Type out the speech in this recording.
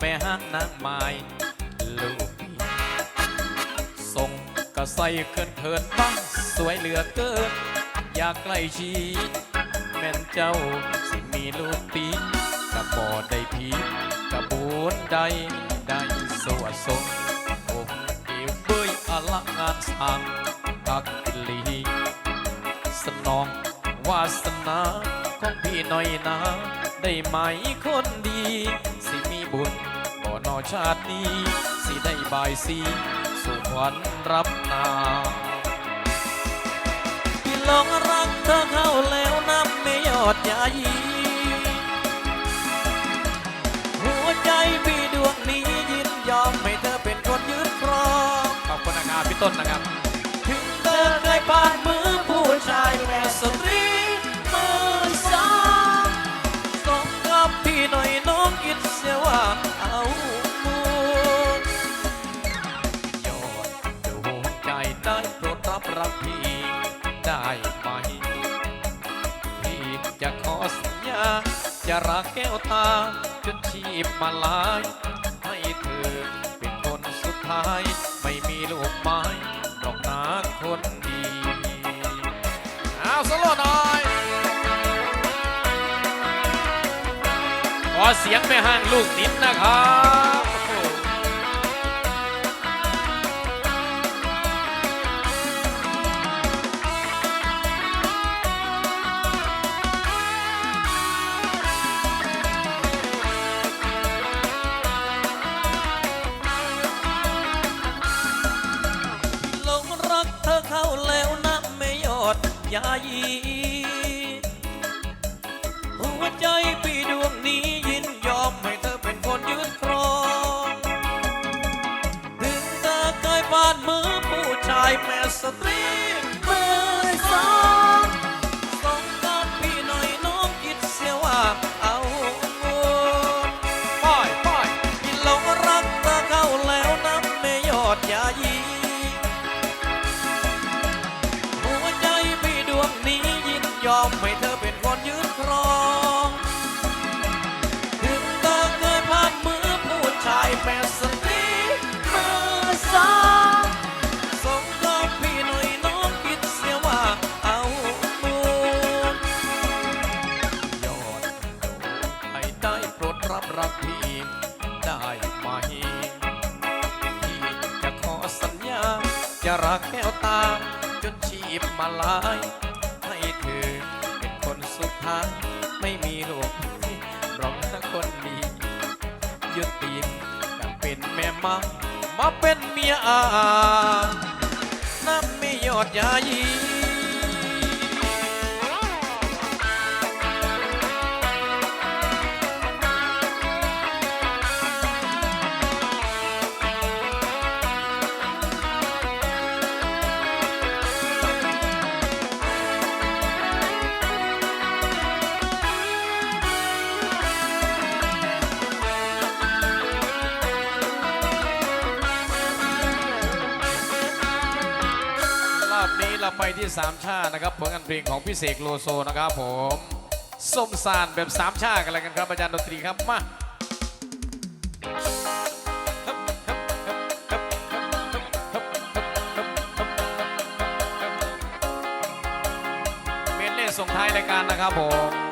แม่ห้างนางไม้ลูกส่งกระใสเคินเคินบ้างสวยเหลือเกิน อยากใกล้ชีแม่นเจ้าสิมีลูกตีกระบอดได้พีกระบูนใดได้สวดทรงผมเอวเบยอลังงานสังพักลีสนองวาสนาของพี่หน่อยนะ ได้ไหมคนดี สิมีบุญ ชาตินี้ สิได้บายสีสู่ขวัญรับนาพี่หลงรักเธอเข้าแล้วนับไม่ยอดยายีหัวใจพี่ดวงนี้ยินยอมให้เธอเป็นคนยึดครองขอบคุณนะครับพี่ต้นนะครับ ถึงเธอเคยผ่าน จะรักแก้วตาจนชีพมาลาย ให้เธอเป็นคนสุดท้าย ไม่มีลูกไม้ดอกนาคนดีเอาสโลหน่อยขอเสียงแม่ห้างลูกนิดนะครับ ยายีหัวใจพี่ดวงนี้ยินยอมให้เธอเป็นคนยืนครองถึงเธอเคยผ่านมือผู้ชายแม่สตรี มให้เธอเป็นคนยืนครอง ถึงเธอเคยผ่านมือผู้ชายแปดสตรีมือสองสมกับพี่หน่อยน้องคิดเสียว่าเอาบุญยอดให้ได้โปรดรับรักพี่ได้ไหมพี่จะขอสัญญาจะรักแก้วตาจนชีพมาลาย ไม่มีโลกนี้รองถ้าคนดียุติกันเป็นแม่มามาเป็นเมียอาน้ำไม่ยอดยายี ไปที่สามชาตินะครับผลงานเพลงของพี่เสกโลโซนะครับผมส้มซานแบบสามชาติกันเลยกันครับอาจารย์ดนตรีครับมาเมนเล่ส่งท้ายรายการนะครับผม